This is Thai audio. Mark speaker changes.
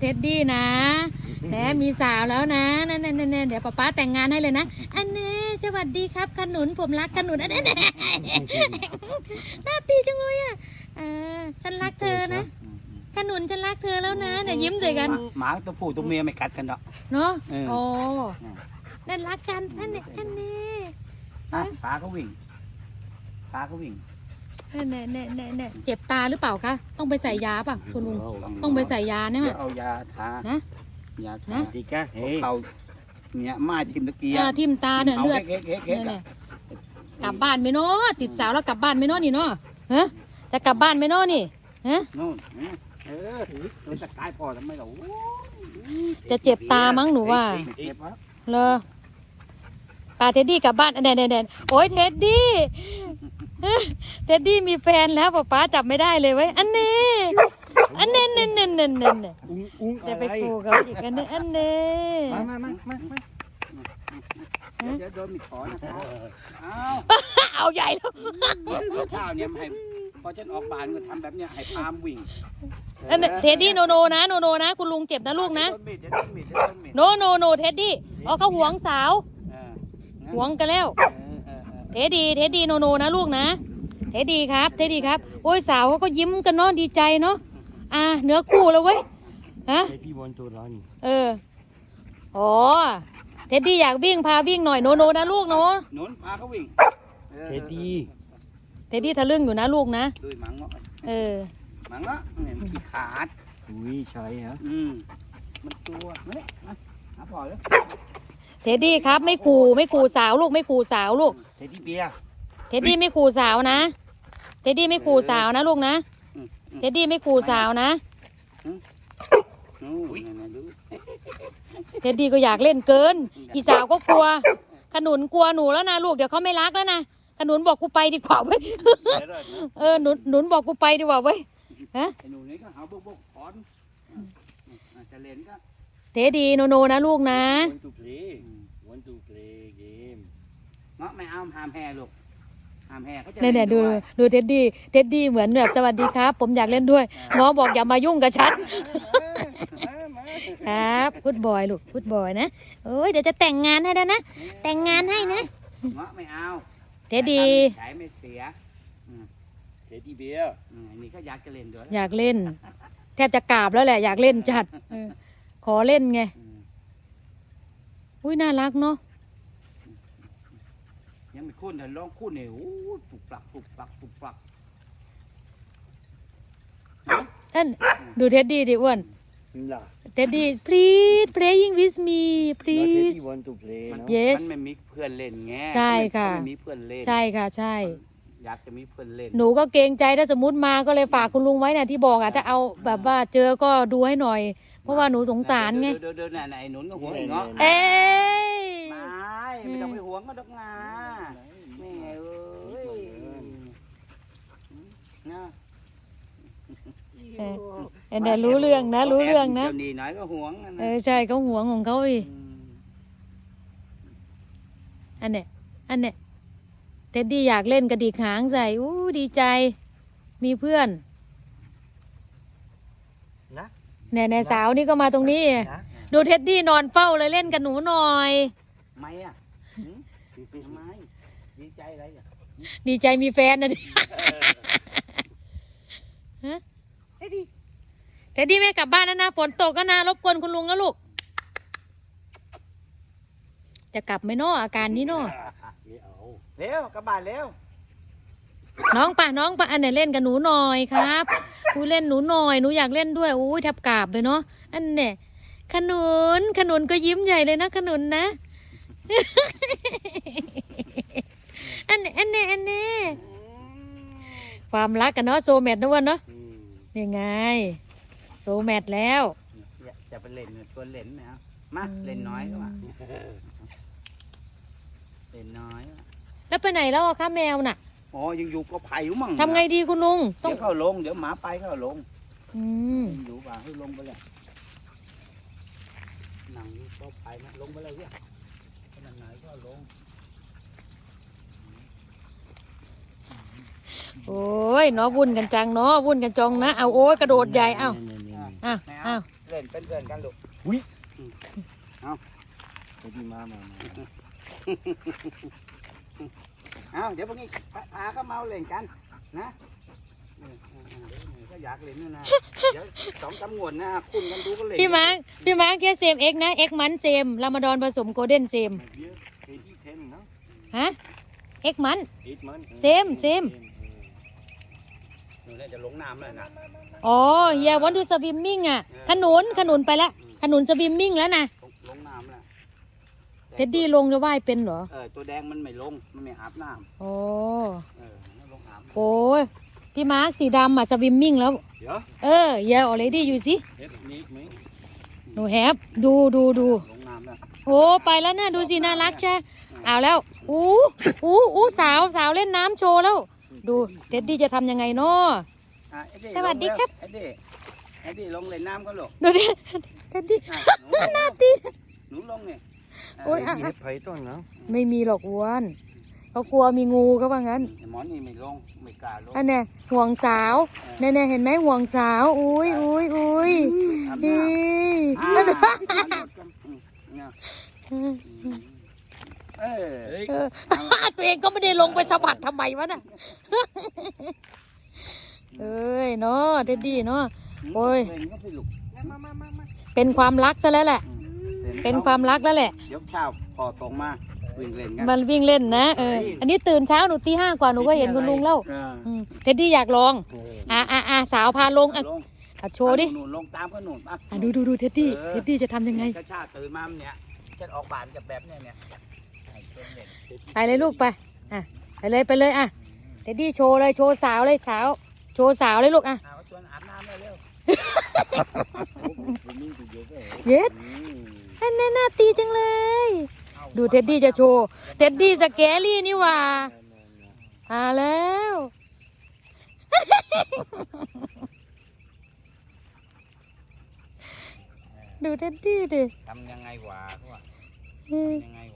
Speaker 1: เท็ดดี้นะแหมมีสาวแล้วนะนั่นนั่นนั่นเดี๋ยวป๊าป๊าแต่งงานให้เลยนะ อันนี้สวัสดีครับขนุนผมรักขนุนอันนี้น่าตีจังเลยอะเออฉันรักเธอนะขนุนฉันรักเธอแล้วนะเนี่ยยิ้มใส่กัน
Speaker 2: หมาตัวผู้ตัวเมียไม่กัดกันหรอก
Speaker 1: เนาะ
Speaker 2: เออ
Speaker 1: โอ้
Speaker 2: เออ
Speaker 1: นั่นรักกันอันนี้อันนี้
Speaker 2: อะปลาก็วิ่งปลาก็วิ่ง
Speaker 1: เนี่ยเนี่ยเนี่ยเนี่ยเจ็บตาหรือเปล่าคะ ต้องไปใส่ยาป่ะคุณลุง ต้องไปใส่ยาเนี่ย
Speaker 2: เดี๋ยวเอายาทา
Speaker 1: นะ
Speaker 2: ยาทา
Speaker 1: นะ
Speaker 3: ดีกะเฮ้ย
Speaker 2: เขาเนี่ยมาทิมตะเกีย
Speaker 1: เออทิ่มตาเนี่ย
Speaker 2: เอา
Speaker 1: เลือด
Speaker 2: เก๊กเก๊กเก๊ก
Speaker 1: เนี่ย
Speaker 2: อะ
Speaker 1: เนี่ยกลับบ้านไหมเนาะติดสาวแล้วกลับบ้านไหมเนาะนี่เนาะฮะจะกลับบ้านไหมเนาะนี่ฮะ
Speaker 2: นู่นเออมันจะตายพอทำไมเรา
Speaker 1: จะเจ็บตามั้งหนูว่า
Speaker 2: เจ็บวะ
Speaker 1: เลอปาเท็ดดี้กลับบ้านเด่นเด่นเด่นโอ้ยเท็ดดี้ เท็ดดี้มีแฟนแล้วป๊าป๊าจับไม่ได้เลยเว้ยอันนี้อันนี้เน่นเน่นเน่นเน่น
Speaker 3: อุ้งอุ้ง
Speaker 1: จะ
Speaker 3: อะไร
Speaker 1: ไปขู่เขาอีกอันนี้อันนี้
Speaker 3: มามามามามา
Speaker 2: เดี๋ยวเดี๋ยวโดนมีดขอนะครับอ้าว
Speaker 1: เอาใหญ่แล้ว
Speaker 2: เช้าเนี่ยให้พอฉันออกบ้านก็ทำแบบเนี้ยให้พามวิ่ง
Speaker 1: อันนี้เท็ดดี้โนโนนะโนโนนะคุณลุงเจ็บนะลูกนะ
Speaker 2: เดี๋ยวโดนมีดเดี๋ยวโดนมีดเดี๋ยวโดนมีด
Speaker 1: โนโนโนเท็ดดี้อ๋อเขาหวงสาว
Speaker 2: เออ
Speaker 1: หวงกันแล้ว
Speaker 2: เออ เออเออ
Speaker 1: เทดีเทดีโนโนนะลูกนะ เทดีครับเทดีครับโอ้ยสาวเขาก็ยิ้มกันเนาะดีใจเนาะอ่าเนื้อคู่แล้วเว้ยฮะ
Speaker 3: เฮ้ยพี่วันตัวร้อน
Speaker 1: เอออ๋อเทดดี้อยากวิ่งพาวิ่งหน่อยโนโนนะลูกเนาะ
Speaker 2: หนุนพาเขาวิ่ง
Speaker 3: เท็ดดี้
Speaker 1: เทดดี้ทะลึ่งอยู่นะลูกนะ
Speaker 2: ดูหมังเงาะ
Speaker 1: เออ
Speaker 2: หมังเงาะเนี่ยมันขี้ขาด
Speaker 3: อุ้ยใช่ฮะ
Speaker 2: อืมมันตัวเนี่ยมาหาปล่อยเลย
Speaker 1: เทดดี้ครับไม่ขู่ไม่ขู่สาวลูกไม่ขู่สาวลูก
Speaker 3: เท็ดดี้เบียร์
Speaker 1: เทดดี้ไม่ขู่สาวนะ เทดดี้ไม่ขู่สาวนะลูกนะ
Speaker 2: อืมอืม
Speaker 1: เทดดี้ไม่ขู่สาวนะ
Speaker 2: โอ้ยเนี่ยดู
Speaker 1: เทดดี้ก็อยากเล่นเกิน อีสาวก็กลัว ขนุนกลัวหนูแล้วนะลูกเดี๋ยวเขาไม่รักแล้วนะ ขนุนบอกกูไปดีกว่าเว้ย
Speaker 2: เดี๋ยวเดี๋ยวเดี๋ยว
Speaker 1: เออหนุนหนุนบอกกูไปดีกว่าเว้ย ฮะ
Speaker 2: ไอ้หนูนี่ก็หาบุกบุกถอนอืมอะจะเล่นก็
Speaker 1: เทดีโนโนนะลูกนะ
Speaker 3: วันตูเพลย์
Speaker 2: อืม
Speaker 3: วันตูเพลย์เกม
Speaker 2: เงาะไม่เอาห้ามแห่ลูกห้ามแห่เขาจะ
Speaker 1: เนี่ยเนี่ยดู
Speaker 2: ล่
Speaker 1: ดูเท็ดดี้เท็ดดี้เหมือนแบบสวัสดีครับ ผมอยากเล่นด้วยน้องบอกอย่ามายุ่งกับฉันครับพุดบอยลูกพุดบอยนะโอ้ยเดี๋ยวจะแต่งงานให้แล้วนะแต่งงานให้นะ
Speaker 2: เงาะไม่เอา
Speaker 1: เท็ดดี้
Speaker 2: ขายไม่เสีย
Speaker 3: เท็ดดี้เบียร์
Speaker 2: อืมอันนี้ก็อยากจะเล่นด้วย
Speaker 1: อยากเล่น แทบจะกราบแล้วแหละ อยากเล่นจัดเออขอเล่นไง
Speaker 2: อืม
Speaker 1: อุ้ยน่ารักเนาะ
Speaker 2: ยังไม่คุ้นแต่ลองคุ้นเนี่ยโอ้ยปลุกปลักปลุกปลักปลุกปลัก
Speaker 1: ท่านดูเท็ดดี้ดิอ้วน
Speaker 3: ล่ะ
Speaker 1: เท็ดดี้ please playing with me
Speaker 3: เท็ด
Speaker 1: please
Speaker 3: ดี้วันตูเพลย์
Speaker 2: มัน
Speaker 3: เนาะ
Speaker 1: Yes
Speaker 2: มันไม่มีเพื่อนเล่นไง
Speaker 1: ใช่ค่ะ
Speaker 2: เขาไม่มีเพื่อนเล่น
Speaker 1: ใช่ค่ะ ใช่
Speaker 2: อยากจะมีเพื่อนเล่น
Speaker 1: หนูก็เกรงใจถ้าสมมติมาก็เลยฝากคุณลุงไว้เนี่ยที่บอกอะถ้าเอาแบบว่าเจอก็ดูให้หน่อย เพราะว่าหนูสงสารไง
Speaker 2: เดินเดินๆๆๆน่ะไอ้หนุนก็หัวไอ้เงาะ
Speaker 1: เอ้ย
Speaker 2: ไม่ไม่ต้องไปห่วงก็ดอกงาแม่เอ้ยนะ
Speaker 1: เออเออเนี่ยรู้เรื่องนะ รู้เรื่องนะ
Speaker 2: เจ้าหนี่น้อยก็ห่วงนะ
Speaker 1: เออใช่เขาห่วงของเขาอีก
Speaker 2: ม
Speaker 1: อันเนี้ยอันเนี้ยเท็ดดี้อยากเล่นกระดิกหางใส่อู้ดีใจ มีเพื่อน
Speaker 3: นะ
Speaker 1: เนี่ยเนี่ยสาวนี่ก็มาตรงนี้
Speaker 3: นะ
Speaker 1: ดูเท็ดดี้นอนเฝ้าเลยเล่นกับหนูหน่อย
Speaker 2: ไม่อะหืมทำไมดีใจอะไรอะ
Speaker 1: ดีใจมีแฟนนะดิฮะ
Speaker 2: เฮ้ยดิ
Speaker 1: เท็ดดี้ไม่กลับบ้านแล้วนะฝนตกก็นะรบกวนคุณลุงนะลูก จะกลับไหมเนาะอาการนี้เนาะ
Speaker 3: ไม่เอา
Speaker 2: เร็วกลับบ้านเร็ว
Speaker 1: น้องปะน้องปะอันไหนเล่นกับหนูหน่อยครับกูเล่นหนูหน่อยหนูอยากเล่นด้วยอุ้ยแทบกราบเลยเนาะอันเนี่ยขนุนขนุนก็ยิ้มใหญ่เลยนะขนุนนะ อันเนี้ยอันเนี้ยอันเนี้ย ความรักกันเนาะโซแมทนะวันเนาะ
Speaker 3: อืม
Speaker 1: ยังไง โซแมทแล้ว
Speaker 2: เนี่ยจะไปเล่นชวนเล่นไหมเอามาเล่นน้อยก็มาเล่นน้อยก็มา
Speaker 1: แล้วไปไหนแล้วอะคะแมวน่ะ
Speaker 2: อ๋อยังอยู่ก็ไผ่อยู่มั่ง
Speaker 1: ทำไงดีคุณลุงต้อ
Speaker 2: เดี๋
Speaker 1: ง
Speaker 2: ยวเข้าลงเดี๋ยวหมาไปเข้าลง
Speaker 1: อืม
Speaker 2: ยังอยู่ป่าให้ลงไปเลยหนังอยู่ก็ไปนะลงไปเลยเนี่ยขนาดไหนก็ลง
Speaker 1: โอ้ยเนาะวุ่นกันจังเนาะวุ่นกันจองนะเอาโอ้ยกระโดดใหญ่เอา
Speaker 3: นี่ๆๆ
Speaker 1: อ้าวอ้าว
Speaker 2: เล่นเป็นเพื่อนกันลูก
Speaker 3: เดี๋ยวดีมามามา
Speaker 2: เอาเดี๋ยวพวกนี้พาพาเขาเมาเล่นกันนะเออเออเออก็อยากเล่นนี่นะเดี๋ยวสองสามงวดนะคุณกันดูก็เล่น
Speaker 1: พี่มาร์คพี่มาร์คแค่เซมเอ็กนะเอ็กมันเซมลามาดอนผสมโกลเด้นเซม
Speaker 3: เดี๋ยวเดี๋ยวดีเทนเนาะ
Speaker 1: ฮะเอ็กมัน
Speaker 3: เอ็ดมัน
Speaker 1: เซมเซม
Speaker 2: หนูเนี่ยจะลงน้ำเลยนะ
Speaker 1: อ๋อเฮียวันทูสวิมมิ่งอะ ขนุนขนุนไปแล้วขนุนสวิมมิ่งแล้วนะ
Speaker 2: ลงลงน้ำแล้ว
Speaker 1: เท็ดดี้ลงจะว่ายเป็นเหรอ
Speaker 2: เออตัวแดงมันไม่ลง มันไม่อาบน้
Speaker 1: โอ้ำ
Speaker 2: เออมันลงอาบน้
Speaker 1: โอ้ยพี่มาร์คสีดำอะสวิมมิ่งแล้ว
Speaker 3: เดี๋ยว
Speaker 1: เออเฮียออเรดี้อยู่สิ
Speaker 3: เอ็ดนี้ไหม
Speaker 1: หนูแฮปดูดูดูำ
Speaker 2: ลงน้ำแล้ว
Speaker 1: โอ้ไปแล้วนะดูสิน่ารักใช่เอาแล้วอู้อู้อู้สาวสาวเล่นน้ำโชว์แล้ว ดูเท็ดดี้จะทำยังไงเนาะ
Speaker 2: อะเอ็ดดี้
Speaker 1: สวัสดี
Speaker 2: ลงเร็
Speaker 1: ครับ
Speaker 2: เอ็ดดี้เอ็ดดี้ลงเล่นน้ำก็ลูก
Speaker 1: ดูดิเท็ดดี้
Speaker 2: อะหนู
Speaker 1: หน้าตี
Speaker 2: หนูลงเนี่ย
Speaker 1: โอ้ยอะ
Speaker 3: เฮ็ดไผ่ต้นเนาะ
Speaker 1: ไม่มีหรอกอ้วนเขากลัวมีงูก็ว่างั้น
Speaker 2: ไอ้หมอนี่ไม่ลงไม่กล้าลง
Speaker 1: อันเนี้ยห่วงสาวเนี่ยเนี่ยเห็นไหมห่วงสาว อุ้ยอุ้ยอุ้ย
Speaker 2: อาบ
Speaker 1: นี่
Speaker 2: น้ำอ่าเนี่ยเออ
Speaker 3: เฮ้ย
Speaker 1: เออ ตัวเองก็ไม่ได้ลงไปสะบัดทำไมวะน่ะ เอ้ยเนาะเท็ดดี้เนาะ โอ้ย
Speaker 2: เล่นก็สิลูกมามามามา
Speaker 1: เป็นความรักซะแล้วแหละ
Speaker 2: อืม
Speaker 1: เป็นความรักแล้วแหละ
Speaker 2: เดี๋ยวเช้าพอส่งมาวิ่งเล่นกัน
Speaker 1: มันวิ่งเล่นนะเออ อันนี้ตื่นเช้าหนูตีห้ากว่าหนูก็เห็นคุณลุงแล้ว
Speaker 2: เออ
Speaker 1: อืมเท็ดดี้อยากลอง
Speaker 3: โอ้
Speaker 1: อะอะอะสาวพาลงอะ
Speaker 2: ลง
Speaker 1: อะโชว์ดิ
Speaker 2: หนูลงตามก็หนูอะ
Speaker 1: อะดูดูดูเท็ดดี้
Speaker 2: เออ
Speaker 1: เท็ดดี้จะทำยังไง
Speaker 2: กระชาตื่นมาเนี่ยจะออกบานกับแบบเนี้ยเนี่ยให้เชิญเล่น
Speaker 1: ไปเลยลูกไป อะ ไปเลยไปเลยอะเท็ดดี้โชว์เลยโชว์สาวเลยสาว โชว์สาวเลยลูกอะ
Speaker 2: เอาชวนอาบน้ำเลยเร็ว
Speaker 3: ผมมีตัวเยอะเลย
Speaker 1: เย็ด
Speaker 3: อืม
Speaker 1: อันนั้นน่าตีจังเลย
Speaker 2: เอา
Speaker 1: ดูเท็ดดี้จะโชว์ เท็ดดี้สแกรี่นี่หว่าอ่าแล้วดูเท็ดดี้ดิ
Speaker 2: ทำยังไงวะเขาว่า
Speaker 1: เออ
Speaker 2: ทำยังไงวะนะ